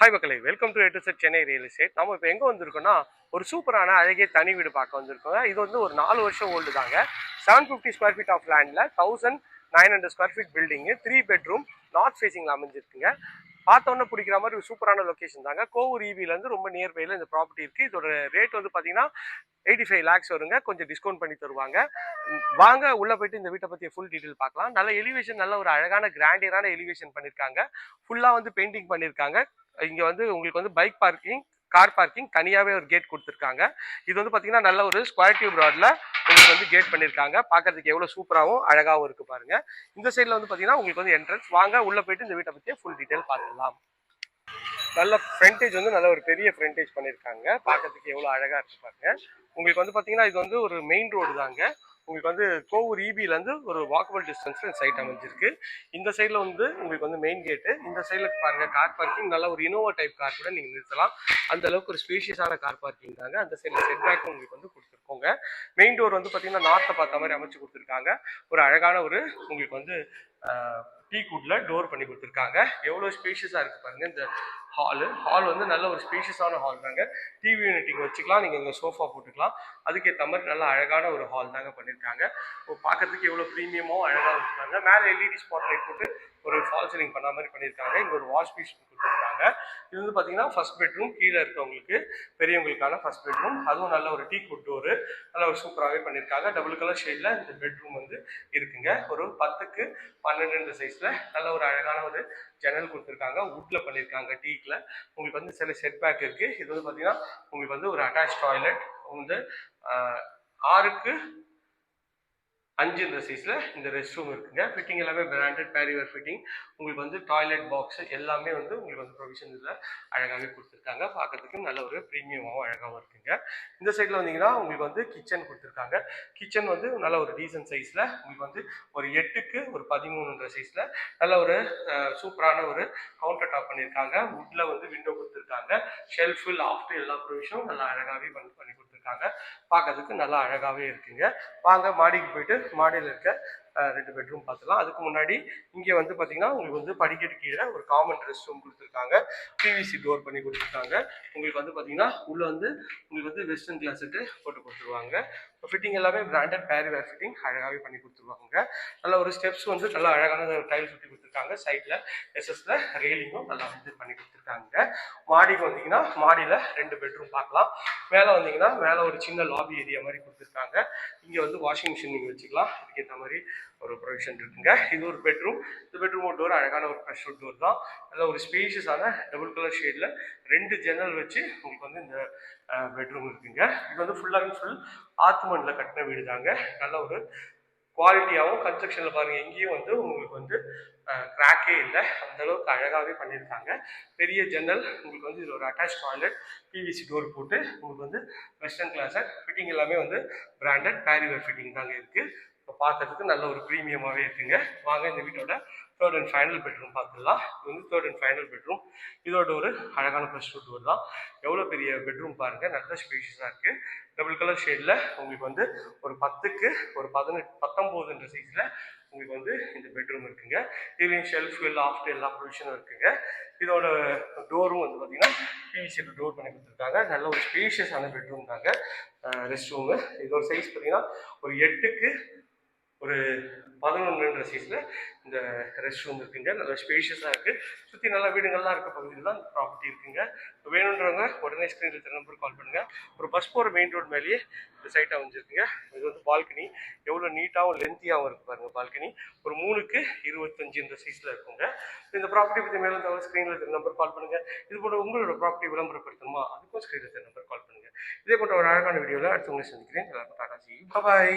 Hi மக்களை welcome to எட்டு செட் சென்னை ரியல் எஸ்டேட் நம்ம இப்போ எங்கே வந்திருக்கோம்னா ஒரு சூப்பரான அழகிய தனி வீடு பார்க்க வந்திருக்கோங்க. இது வந்து ஒரு நாலு வருஷம் ஓல்டு தாங்க. Seven fifty square feet of லேண்டில் thousand nine hundred square feet building three bedroom north ஃபேஸிங்கில் அமைஞ்சிருக்குங்க. பார்த்தோன்னே பிடிக்கிற மாதிரி ஒரு சூப்பரான லொக்கேஷன் தாங்க. கோவூர் இவிலேருந்து ரொம்ப நியர்பையில் இந்த ப்ராப்பர்ட்டி இருக்குது இதோட ரேட் வந்து பார்த்தீங்கன்னா எயிட்டி ஃபைவ் லேக்ஸ் வருங்க. கொஞ்சம் டிஸ்கவுண்ட் பண்ணி தருவாங்க. வாங்க உள்ளே போயிட்டு இந்த வீட்டை பற்றி ஃபுல் டீட்டெயில் பார்க்கலாம். நல்ல எலிவேஷன் நல்ல ஒரு அழகான கிராண்டியரான எலிவேஷன் பண்ணியிருக்காங்க ஃபுல்லாக வந்து பெயிண்டிங் பண்ணியிருக்காங்க இங்கே வந்து உங்களுக்கு வந்து பைக் பார்க்கிங் கார் பார்க்கிங் தனியாகவே ஒரு கேட் கொடுத்துருக்காங்க. இது வந்து பார்த்தீங்கன்னா நல்ல ஒரு ஸ்கொயர் டியூப் ரோடில் உங்களுக்கு வந்து கேட் பண்ணியிருக்காங்க பார்க்கறதுக்கு எவ்வளோ சூப்பராகவும் அழகாகவும் இருக்குது பாருங்கள் இந்த சைடில் வந்து பார்த்தீங்கன்னா உங்களுக்கு வந்து என்ட்ரன்ஸ் வாங்க உள்ளே போயிட்டு இந்த வீட்டை பற்றி ஃபுல் டீட்டெயில் பார்த்துடலாம். நல்ல ஃப்ரண்டேஜ் வந்து நல்ல ஒரு பெரிய ஃப்ரண்டேஜ் பண்ணியிருக்காங்க பார்க்கறதுக்கு எவ்வளோ அழகாக இருக்கு பாருங்க. உங்களுக்கு வந்து பார்த்தீங்கன்னா இது வந்து ஒரு மெயின் ரோடு தாங்க. உங்களுக்கு வந்து கோவூர் இபிலேருந்து ஒரு வாக்கபிள் டிஸ்டன்ஸில் இந்த சைட் அமைஞ்சிருக்கு. இந்த சைடில் வந்து உங்களுக்கு வந்து மெயின் கேட்டு இந்த சைடில் பாருங்கள் கார் பார்க்கிங் நல்ல ஒரு இனோவா டைப் கார் கூட நீங்கள் நிறுத்தலாம். அந்த அளவுக்கு ஒரு ஸ்பீஷியஸான கார் பார்க்கிங் தாங்க. அந்த சைடில் செட் பேக் உங்களுக்கு வந்து கொடுத்துருக்கோங்க. மெயின் டோர் வந்து பார்த்தீங்கன்னா நார்த்தை பார்த்த மாதிரி அமைச்சு கொடுத்துருக்காங்க. ஒரு அழகான ஒரு உங்களுக்கு வந்து டீ குட்ல டோர் பண்ணி கொடுத்துருக்காங்க. எவ்வளோ ஸ்பேஷியஸாக இருக்குது பாருங்க. இந்த ஹாலு ஹால் வந்து நல்ல ஒரு ஸ்பேஷியஸான ஹால் தாங்க. டிவி யூனிட் இங்கே வச்சுக்கலாம். நீங்கள் இங்கே சோஃபா போட்டுக்கலாம். அதுக்கேற்ற மாதிரி நல்ல அழகான ஒரு ஹால் தாங்க பண்ணியிருக்காங்க இப்போ பார்க்கறதுக்கு எவ்வளோ ப்ரீமியமாகவும் அழகாக வச்சுருக்காங்க. மேலே எல்இடி ஸ்பாட் லைட் போட்டு ஒரு ஃபால் சீலிங் பண்ண மாதிரி பண்ணியிருக்காங்க இங்கே ஒரு வாஷ் பீஸ் கொடுத்துருக்காங்க. இது வந்து பார்த்தீங்கன்னா ஃபர்ஸ்ட் பெட்ரூம் கீழே இருக்கவங்களுக்கு பெரியவங்களுக்கான ஃபர்ஸ்ட் பெட்ரூம் அதுவும் நல்ல ஒரு டீ குட் டோரு நல்ல ஒரு சூப்பராகவே பண்ணியிருக்காங்க. டபுள் கலர் ஷேடில் இந்த பெட்ரூம் வந்து இருக்குங்க. ஒரு பத்துக்கு பன்னெண்டு சைஸில் நல்ல ஒரு அழகான ஒரு ஜன்னல் கொடுத்துருக்காங்க. வுட்டில் பண்ணியிருக்காங்க டீக்கில். உங்களுக்கு வந்து சில செட் பேக் இருக்குது இது வந்து பார்த்தீங்கன்னா உங்களுக்கு வந்து ஒரு அட்டாச் டாய்லெட் வந்து ஆறுக்கு அஞ்சு இந்த சைஸில் இந்த ரெஸ்ட் ரூம் இருக்குங்க. ஃபிட்டிங் எல்லாமே பிராண்டட் பேரிவர் ஃபிட்டிங் உங்களுக்கு வந்து டாய்லெட் பாக்ஸ் எல்லாமே வந்து உங்களுக்கு வந்து ப்ரொவிஷன் இதில் அழகாகவே கொடுத்துருக்காங்க. பார்க்கறதுக்கு நல்ல ஒரு ப்ரீமியமாகவும் அழகாகவும் இருக்குங்க. இந்த சைடில் வந்தீங்கன்னா உங்களுக்கு வந்து கிச்சன் கொடுத்துருக்காங்க. கிச்சன் வந்து நல்ல ஒரு டீசன்ட் சைஸில் உங்களுக்கு வந்து ஒரு எட்டுக்கு ஒரு பதிமூணுன்ற சைஸில் நல்ல ஒரு சூப்பரான ஒரு கவுண்டர் டாப் பண்ணியிருக்காங்க. வுட்டில் வந்து விண்டோ கொடுத்துருக்காங்க. ஷெல்ஃபு லாஃப்ட் எல்லா ப்ரொவிஷனும் நல்லா அழகாகவே பண்ணி பண்ணி கொடுத்துருக்காங்க. பார்க்கறதுக்கு நல்லா அழகாகவே இருக்குங்க. வாங்க மாடிக்கு போயிட்டு மாடியில் இருக்க ரெண்டு பெட்ரூம் பார்த்துலாம் அதுக்கு முன்னாடி இங்கே வந்து பார்த்தீங்கன்னா உங்களுக்கு வந்து படிக்கட்டு கீழே ஒரு காமன் ரெஸ்ட் ரூம் கொடுத்துருக்காங்க பிவிசி டோர் பண்ணி கொடுத்துருக்காங்க. உங்களுக்கு வந்து பார்த்தீங்கன்னா உள்ளே வந்து உங்களுக்கு வந்து வெஸ்டர்ன் கிளாஸுக்கு போட்டு கொடுத்துருவாங்க. ஃபிட்டிங் எல்லாமே பிராண்டட் பேரிவேர் ஃபிட்டிங் அழகாகவே பண்ணி கொடுத்துருவாங்க. நல்ல ஒரு ஸ்டெப்ஸ் வந்து நல்லா அழகான டைல் சுற்றி கொடுத்துருக்காங்க. சைடில் எஸ்எஸ்ல ரெயிலிங்கும் நல்லா வந்து பண்ணி கொடுத்துருக்காங்க. மாடிக்கு வந்தீங்கன்னா மாடியில் ரெண்டு பெட்ரூம் பார்க்கலாம். மேலே வந்தீங்கன்னா மேலே ஒரு சின்ன லாபி ஏரியா மாதிரி கொடுத்துருக்காங்க. இங்கே வந்து வாஷிங் மிஷின் நீங்கள் வச்சுக்கலாம். அதுக்கேற்ற மாதிரி ஒரு ப்ரொவிஷன் இருக்குங்க. இது ஒரு பெட்ரூம் இந்த பெட்ரூம் டோர் அழகான ஒரு ஃப்ரெஷ் டோர் தான். நல்ல ஒரு ஸ்பேஷியஸான டபுள் கலர் ஷேடில் ரெண்டு ஜன்னல் வச்சு உங்களுக்கு வந்து இந்த பெட்ரூம் இருக்குங்க. இது வந்து ஃபுல் அண்ட் ஃபுல் ஆத்துமணில் கட்டின வீடு தாங்க. நல்ல ஒரு குவாலிட்டியாகவும் கன்ஸ்ட்ரக்ஷனில் பாருங்கள் எங்கேயும் வந்து உங்களுக்கு வந்து கிராக்கே இல்லை. அந்தளவுக்கு அழகாகவே பண்ணியிருக்காங்க. பெரிய ஜன்னல் உங்களுக்கு வந்து இது ஒரு அட்டாச் டாய்லெட் பிவிசி டோர் போட்டு உங்களுக்கு வந்து வெஸ்டர்ன் கிளாஸர் ஃபிட்டிங் எல்லாமே வந்து பிராண்டட் பேரிவர் ஃபிட்டிங் தாங்க இருக்குது இப்போ பார்க்கறதுக்கு நல்ல ஒரு ப்ரீமியமாகவே இருக்குங்க. வாங்க இந்த வீட்டோட தேர்ட் அண்ட் ஃபைனல் பெட்ரூம் பார்த்துடலாம். இது வந்து தேர்ட் அண்ட் ஃபைனல் பெட்ரூம் இதோட ஒரு அழகான ப்ளஸ் டூ டோர் தான். எவ்வளோ பெரிய பெட்ரூம் பாருங்கள் நல்ல ஸ்பேஷியஸாக இருக்குது டபுள் கலர் ஷேடில் உங்களுக்கு வந்து ஒரு பத்துக்கு ஒரு பதினெட்டு பத்தொம்போதுன்ற சைஸில் உங்களுக்கு வந்து இந்த பெட்ரூம் இருக்குங்க. இதுலேயும் ஷெல்ஃப் லாஃப்ட் எல்லா ப்ரொவிஷனும் இருக்குங்க. இதோட டோரும் வந்து பார்த்தீங்கன்னா பிவிசியில் டோர் பண்ணி கொடுத்துருக்காங்க. நல்ல ஒரு ஸ்பேஷியஸான பெட்ரூம் தாங்க. ரெஸ்ட் ரூமு இதோட சைஸ் பார்த்தீங்கன்னா ஒரு எட்டுக்கு ஒரு பதினொன்றுன்ற சைஸில் இந்த ரெஸ்ட் ரூம் இருக்குங்க. நல்ல ஸ்பேஷியஸாக இருக்குது சுற்றி நல்ல வீடுங்கள்லாம் இருக்க பகுதியில் தான் ப்ராப்பர்ட்டி இருக்குங்க. வேணுன்றவங்க உடனே ஸ்க்ரீனில் இருக்கிற நம்பர் கால் பண்ணுங்கள் ஒரு பஸ் போகிற மெயின் ரோட் மேலேயே இந்த சைட் அமைஞ்சிருக்குங்க. இது வந்து பால்கனி எவ்வளோ நீட்டாகவும் லென்த்தியாகவும் இருக்குது பாருங்கள் பால்கனி ஒரு மூணுக்கு இருபத்தஞ்சு இந்த சைஸில் இருக்குங்க. இந்த ப்ராப்பர்ட்டி பற்றி மேலே தவிர ஸ்க்ரீனில் இருக்கிற நம்பர் கால் பண்ணுங்கள் இது போல உங்களோட ப்ராப்பர்ட்டி விளம்பரப்படுத்தணுமா? அதுக்கும் ஸ்க்ரீனில் இருக்கிற நம்பர் கால் பண்ணுங்கள் இதே போன்ற ஒரு அழகான வீடியோவில் அடுத்தவங்களை சந்திக்கிறேன். எல்லாருக்கும் டாடா ஜி. பாய்